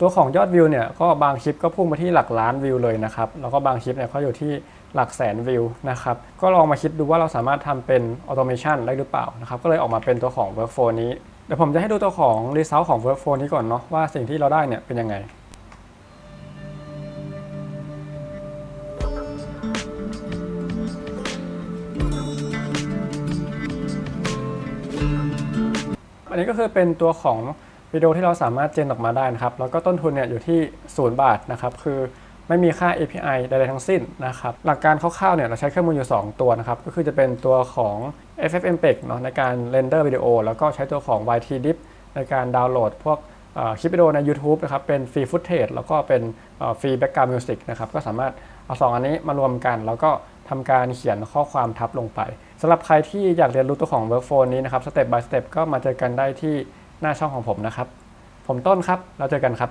ตัวของยอดวิวเนี่ยก็บางคลิปก็พุ่งมาที่หลักล้านวิวเลยนะครับแล้วก็บางคลิปเนี่ยเขาอยู่ที่หลักแสนวิวนะครับก็ลองมาคิดดูว่าเราสามารถทำเป็นออโตเมชันได้หรือเปล่านะครับก็เลยออกมาเป็นตัวของ workflow นี้เดี๋ยวผมจะให้ดูตัวของ result ของ workflow นี้ก่อนเนาะว่าสิ่งที่เราได้เนี่ยเป็นยังไงอันนี้ก็คือเป็นตัวของ วิดีโอที่เราสามารถเจนออกมาได้นะครับ แล้วก็ต้นทุนเนี่ยอยู่ที่ 0 บาทนะครับ คือไม่มีค่า API ใดๆทั้งสิ้นนะครับ หลักการคร่าวๆเนี่ยเราใช้เครื่องมืออยู่ 2 ตัวนะครับ ก็คือจะเป็นตัวของ FFmpeg เนาะในการเรนเดอร์วิดีโอ แล้วก็ใช้ตัวของ YTDIP ในการดาวน์โหลด พวกคลิปวิดีโอใน YouTube นะครับ เป็นฟรีฟุตเทจแล้วก็เป็นฟรีแบ็กกราวด์มิวสิกนะครับ ก็สามารถเอาสองอันนี้มารวมกัน แล้วก็ทำการเขียนข้อความทับลงไปสำหรับใครที่อยากเรียนรู้ตัวของ Workflow นี้นะครับ Step by Step ก็มาเจอกันได้ที่ หน้าช่องของผมนะครับ ผมต้นครับแล้วเจอกันครับ